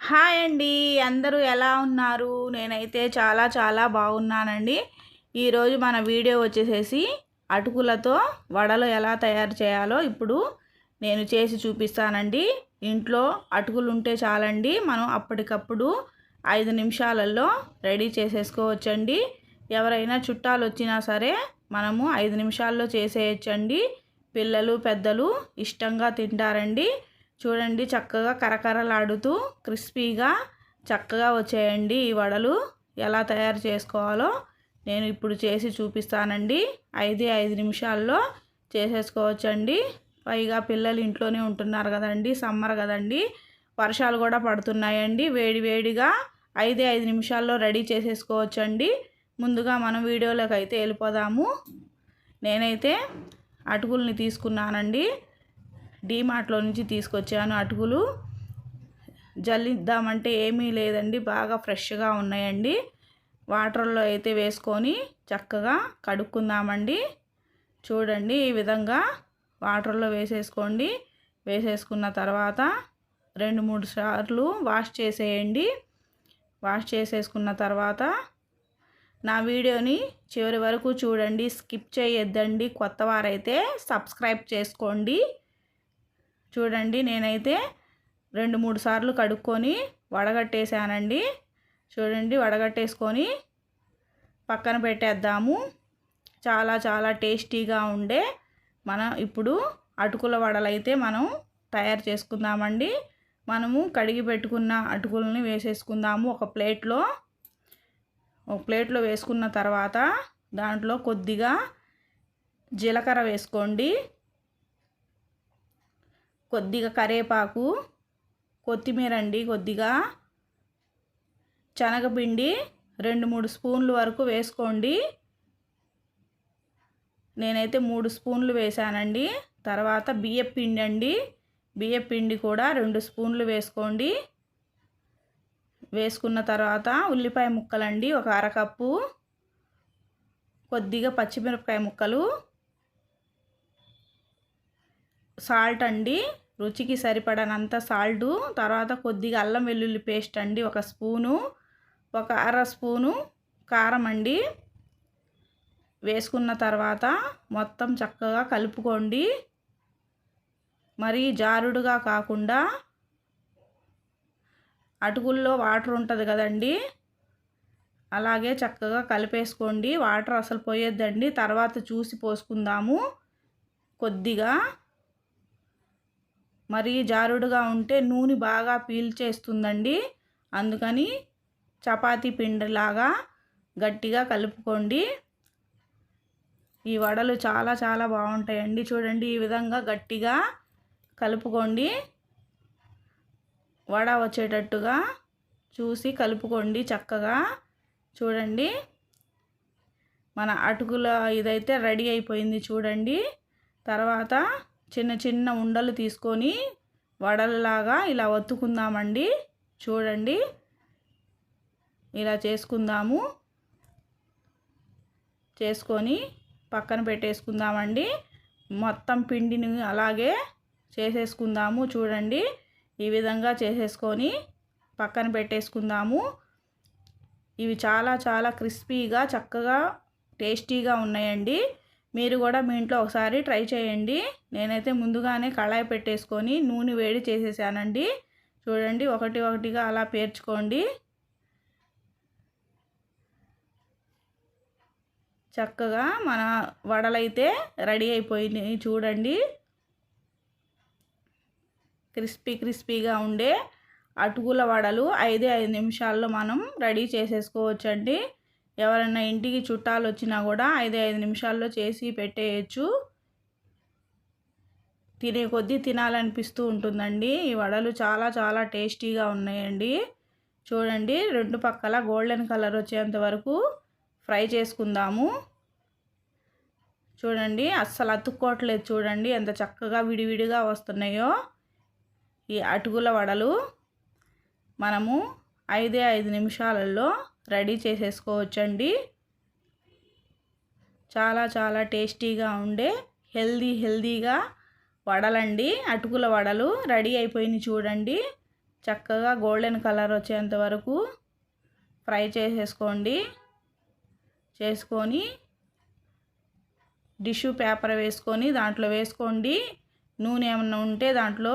Hi అండి. అందరూ ఎలా ఉన్నారు? నేనైతే చాలా చాలా బాగున్నానండి. ఈరోజు మన వీడియో వచ్చేసేసి అటుకులతో వడలు ఎలా తయారు చేయాలో ఇప్పుడు నేను చేసి చూపిస్తానండి. ఇంట్లో అటుకులు ఉంటే చాలండి. మనం అప్పటికప్పుడు ఐదు నిమిషాలలో రెడీ చేసేసుకోవచ్చండి. ఎవరైనా చుట్టాలు వచ్చినా సరే మనము ఐదు నిమిషాల్లో చేసేయచ్చండి. పిల్లలు పెద్దలు ఇష్టంగా తింటారండి. చూడండి చక్కగా కరకరలాడుతూ క్రిస్పీగా చక్కగా వచ్చాయండి ఈ వడలు. ఎలా తయారు చేసుకోవాలో నేను ఇప్పుడు చేసి చూపిస్తానండి. ఐదు ఐదు నిమిషాల్లో చేసేసుకోవచ్చండి. పైగా పిల్లలు ఇంట్లోనే ఉంటున్నారు కదండి సమ్మర్ కదండి. వర్షాలు కూడా పడుతున్నాయండి. వేడి వేడిగా ఐదు ఐదు నిమిషాల్లో రెడీ చేసేసుకోవచ్చండి. ముందుగా మనం వీడియోలోకి అయితే వెళ్ళిపోదాము. నేనైతే అటుకుల్ని తీసుకున్నానండి. డీమార్ట్లో నుంచి తీసుకొచ్చాను. అటుకులు జల్లిద్దామంటే ఏమీ లేదండి. బాగా ఫ్రెష్గా ఉన్నాయండి. వాటర్లో అయితే వేసుకొని చక్కగా కడుక్కుందామండి. చూడండి ఈ విధంగా వాటర్లో వేసేసుకోండి. వేసేసుకున్న తర్వాత రెండు మూడు సార్లు వాష్ చేసేయండి. వాష్ చేసేసుకున్న తర్వాత నా వీడియోని చివరి వరకు చూడండి. స్కిప్ చేయొద్దండి. కొత్త వారైతే సబ్స్క్రైబ్ చేసుకోండి. చూడండి నేనైతే రెండు మూడు సార్లు కడుక్కొని వడగట్టేసానండి. చూడండి వడగట్టేసుకొని పక్కన పెట్టేద్దాము. చాలా చాలా టేస్టీగా ఉండే మనం ఇప్పుడు అటుకుల వడలైతే మనం తయారు చేసుకుందామండి. మనము కడిగి పెట్టుకున్న అటుకులని వేసేసుకుందాము ఒక ప్లేట్లో. ఒక ప్లేట్లో వేసుకున్న తర్వాత దాంట్లో కొద్దిగా జీలకర్ర వేసుకోండి. కొద్దిగా కరేపాకు కొత్తిమీర అండి కొద్దిగా. శనగపిండి రెండు మూడు స్పూన్లు వరకు వేసుకోండి. నేనైతే మూడు స్పూన్లు వేసానండి తర్వాత బియ్యం పిండి అండి. బియ్యం పిండి కూడా రెండు స్పూన్లు వేసుకోండి. వేసుకున్న తర్వాత ఉల్లిపాయ ముక్కలండి ఒక అరకప్పు. కొద్దిగా పచ్చిమిరపకాయ ముక్కలు సాల్ట్ అండి. రుచికి సరిపడనంత సాల్టు. తర్వాత కొద్దిగా అల్లం వెల్లుల్లి పేస్ట్ అండి ఒక స్పూను. ఒక అర స్పూను కారం అండి. వేసుకున్న తర్వాత మొత్తం చక్కగా కలుపుకోండి. మరీ జారుడుగా కాకుండా అటుకుల్లో వాటర్ ఉంటుంది కదండి. అలాగే చక్కగా కలిపేసుకోండి. వాటర్ అసలు పోయొద్దండి. తర్వాత చూసి పోసుకుందాము. కొద్దిగా మరీ జారుడుగా ఉంటే నూనె బాగా పీల్చేస్తుందండి అందుకని చపాతీ పిండిలాగా గట్టిగా కలుపుకోండి. ఈ వడలు చాలా చాలా బాగుంటాయండి. చూడండి ఈ విధంగా గట్టిగా కలుపుకోండి. వడ వచ్చేటట్టుగా చూసి కలుపుకోండి చక్కగా. చూడండి మన అటుకుల ఇదైతే రెడీ అయిపోయింది చూడండి. తర్వాత చిన్న చిన్న ఉండలు తీసుకొని వడలలాగా ఇలా ఒత్తుకుందామండి. చూడండి. ఇలా చేసుకుందాము. చేసుకొని పక్కన పెట్టేసుకుందామండి. మొత్తం పిండిని అలాగే చేసేసుకుందాము. చూడండి. ఈ విధంగా చేసేసుకొని పక్కన పెట్టేసుకుందాము. ఇవి చాలా చాలా క్రిస్పీగా చక్కగా టేస్టీగా ఉన్నాయండి. మీరు కూడా మీ ఇంట్లో ఒకసారి ట్రై చేయండి. నేనైతే ముందుగానే కళాయి పెట్టేసుకొని నూనె వేడి చేసేసానండి. చూడండి ఒకటి ఒకటిగా అలా పేర్చుకోండి. చక్కగా మన వడలైతే రెడీ అయిపోయినాయి చూడండి. క్రిస్పీ క్రిస్పీగా ఉండే అటుకుల వడలు ఐదే ఐదు నిమిషాల్లో మనం రెడీ చేసేసుకోవచ్చండి. ఎవరైనా ఇంటికి చుట్టాలు వచ్చినా కూడా ఐదు ఐదు నిమిషాల్లో చేసి పెట్టేయచ్చు. తినే కొద్దీ తినాలనిపిస్తూ ఉంటుందండి. ఈ వడలు చాలా చాలా టేస్టీగా ఉన్నాయండి. చూడండి రెండు పక్కల గోల్డెన్ కలర్ వచ్చేంత వరకు ఫ్రై చేసుకుందాము. చూడండి అస్సలు అతుక్కోవట్లేదు చూడండి ఎంత చక్కగా విడివిడిగా వస్తున్నాయో ఈ అటుకుల వడలు. మనము ఐదే ఐదు నిమిషాలలో రెడీ చేసేసుకోవచ్చండి. చాలా చాలా టేస్టీగా ఉండే హెల్దీ హెల్దీగా వడలండి. అటుకుల వడలు రెడీ అయిపోయినాయి చూడండి. చక్కగా గోల్డెన్ కలర్ వచ్చేంత వరకు ఫ్రై చేసేసుకోండి. చేసుకొని టిష్యూ పేపర్ వేసుకొని దాంట్లో వేసుకోండి. నూనె ఏమన్నా ఉంటే దాంట్లో